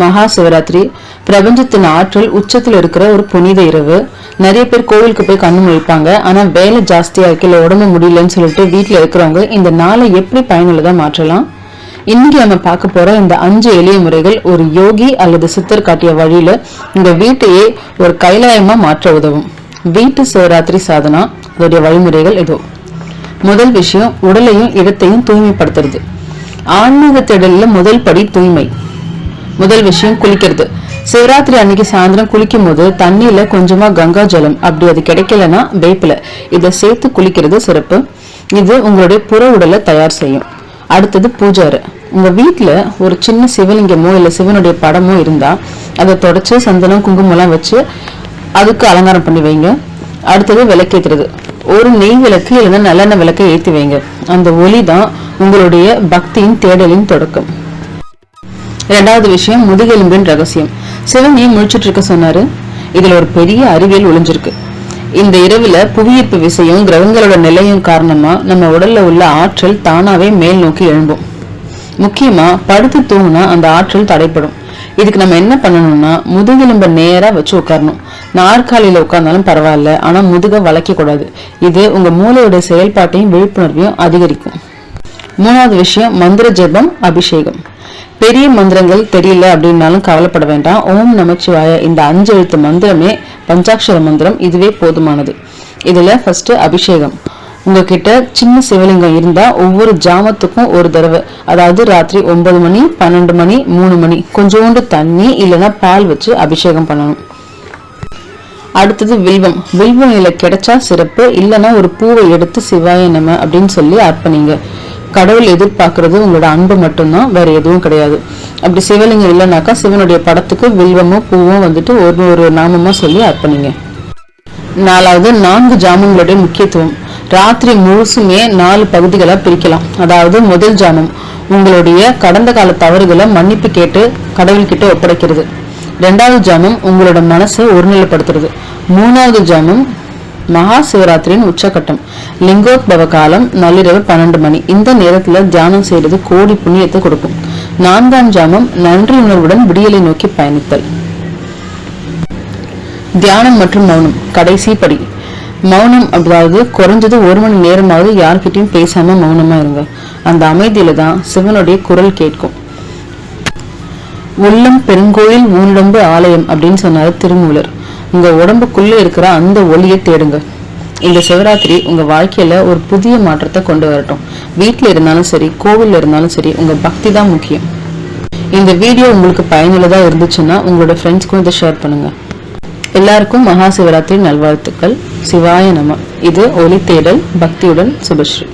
மகா சிவராத்திரி பிரபஞ்சத்தின் ஆற்றல் உச்சத்தில் இருக்கிற ஒரு புனித இரவு. நிறைய பேர் கோவிலுக்கு போய் கண்ணு முழிப்பாங்க. ஆனால் வேலை ஜாஸ்தியா இருக்கு இல்லை உடம்பு முடியலன்னு சொல்லிட்டு வீட்டில் இருக்கிறவங்க இந்த நாளை எப்படி பயனுள்ளதா மாற்றலாம்? இன்னைக்கு நம்ம பார்க்க போற இந்த அஞ்சு எளிய முறைகள் ஒரு யோகி அல்லது சித்தர் காட்டிய வழியில இந்த வீட்டையே ஒரு கைலாயமா மாற்ற உதவும். வீட்டு சிவராத்திரி சாதனா அதோடைய வழிமுறைகள் இதோ. முதல் விஷயம் உடலையும் இடத்தையும் தூய்மைப்படுத்துறது. ஆன்மீக திடலில் முதல் படி தூய்மை. முதல் விஷயம் குளிக்கிறது. சிவராத்திரி அன்னைக்கு சாயந்தரம் குளிக்கும் போது தண்ணியில கொஞ்சமா கங்கா ஜலம். அப்படி அது கிடைக்கலன்னா வேப்பில. இதை சேர்த்து குளிக்கிறது சிறப்பு. இது உங்களுடைய புற உடலை தயார் செய்யும். அடுத்தது பூஜாரு. உங்க வீட்டில் ஒரு சின்ன சிவலிங்கமோ இல்ல சிவனுடைய படமோ இருந்தா அதை தொடச்சு சந்தனம் குங்குமம்லாம் வச்சு அதுக்கு அலங்காரம் பண்ணி வைங்க. அடுத்தது விளக்கேத்துறது. ஒரு நெய் விளக்கு இல்லைன்னா நல்லெண்ணெய் விளக்கை ஏற்றி வைங்க. அந்த ஒளி தான் உங்களுடைய பக்தியின் தேடலின் தொடக்கம். இரண்டாவது விஷயம் முதுகெலும்பின் ரகசியம். சிவன் ஏன் முழிச்சிட்டு இருக்க சொன்னாரு? இதுல ஒரு பெரிய அறிவியல் ஒளிஞ்சிருக்கு. இந்த இரவுல புவியீர்ப்பு விசையும் கிரகங்களோட நிலையும் காரணமா நம்ம உடல்ல உள்ள ஆற்றல் தானாவே மேல் நோக்கி எழும்பும். முக்கியமா படுத்து தூங்குனா அந்த ஆற்றல் தடைப்படும். இதுக்கு நம்ம என்ன பண்ணணும்னா முதுகெலும்ப நேரா வச்சு உட்காரணும். நாற்காலியில உட்கார்ந்தாலும் பரவாயில்ல ஆனா முதுக வளைக்க கூடாது இது உங்க மூளையோட செயல்பாட்டையும் விழிப்புணர்வையும் அதிகரிக்கும். மூணாவது விஷயம் மந்திர ஜெபம் அபிஷேகம். பெரிய மந்திரங்கள் தெரியல அப்படின்னாலும் கவலைப்பட வேண்டாம். ஓம் நமச்சிவாய இந்த அஞ்சு எழுத்து மந்திரமே பஞ்சாட்சர மந்திரம். இதுவே போதுமானது. இதுல ஃபஸ்ட்டு அபிஷேகம். உங்ககிட்ட சின்ன சிவலிங்கம் இருந்தா ஒவ்வொரு ஜாமத்துக்கும் ஒரு தடவை. அதாவது ராத்திரி ஒன்பது மணி பன்னெண்டு மணி மூணு மணி. கொஞ்சோண்டு தண்ணி இல்லைன்னா பால் வச்சு அபிஷேகம் பண்ணணும். அடுத்தது வில்வம். வில்வம் இலை கிடைச்சா சிறப்பு. இல்லைன்னா ஒரு பூவை எடுத்து சிவாய நம அப்படின்னு சொல்லி அர்ப்பணிங்க. கடவுள் எதிர்பார்க்கறது உங்களோட அன்பு மட்டும்தான் வேற எதுவும் கிடையாது. அப்படி சிவலிங்கம் இல்லைனாக்கா சிவனுடைய படத்துக்கு வில்வமும் பூவும் வந்துட்டு ஒரு ஒரு நாமமா சொல்லி அர்ப்பணிங்க. நாலாவது நான்கு ஜாமங்களுடைய முக்கியத்துவம். ராத்திரி முழுசுமே நாலு பகுதிகளாக பிரிக்கலாம். அதாவது முதல் ஜாமம் உங்களுடைய கடந்த கால தவறுகளை மன்னிப்பு கேட்டு கடவுள்கிட்ட ஒப்படைக்கிறது. ரெண்டாவது ஜாமம் உங்களோட மனசை ஒருநிலைப்படுத்துறது. மூணாவது ஜாமம் மகா சிவராத்திரியின் உச்சகட்டம். லிங்கோத்பவ காலம் நள்ளிரவு பன்னெண்டு மணி. இந்த நேரத்தில் தியானம் செய்வது கோடி புண்ணியத்தை கொடுக்கும். நான்காம் ஜாமம் நன்றி உணர்வுடன் விடியலை நோக்கி பயணித்தல். தியானம் மற்றும் மௌனம். கடைசி படி. மௌனம் அதாவது குறைஞ்சது ஒரு மணி நேரமாவது யார்கிட்டயும் பேசாம மௌனமா இருங்க. அந்த அமைதியில தான் சிவனுடைய குரல் கேட்கும். உள்ளம் பெருங்கோயில் ஊனுடம்பு ஆலயம் அப்படின்னு சொன்னார் திருமூலர். உங்கள் உடம்புக்குள்ளே இருக்கிற அந்த ஒளியை தேடுங்க. இந்த சிவராத்திரி உங்கள் வாழ்க்கையில் ஒரு புதிய மாற்றத்தை கொண்டு வரட்டும். வீட்டில் இருந்தாலும் சரி கோவிலில் இருந்தாலும் சரி உங்கள் பக்தி தான் முக்கியம். இந்த வீடியோ உங்களுக்கு பயனுள்ளதாக இருந்துச்சுன்னா உங்களோட ஃப்ரெண்ட்ஸ்க்கும் இதை ஷேர் பண்ணுங்கள் எல்லாருக்கும் மகா சிவராத்திரி நல்வாழ்த்துக்கள். சிவாய நம. இது ஒளி தேடல் பக்தியுடன் சுபஸ்ரீ.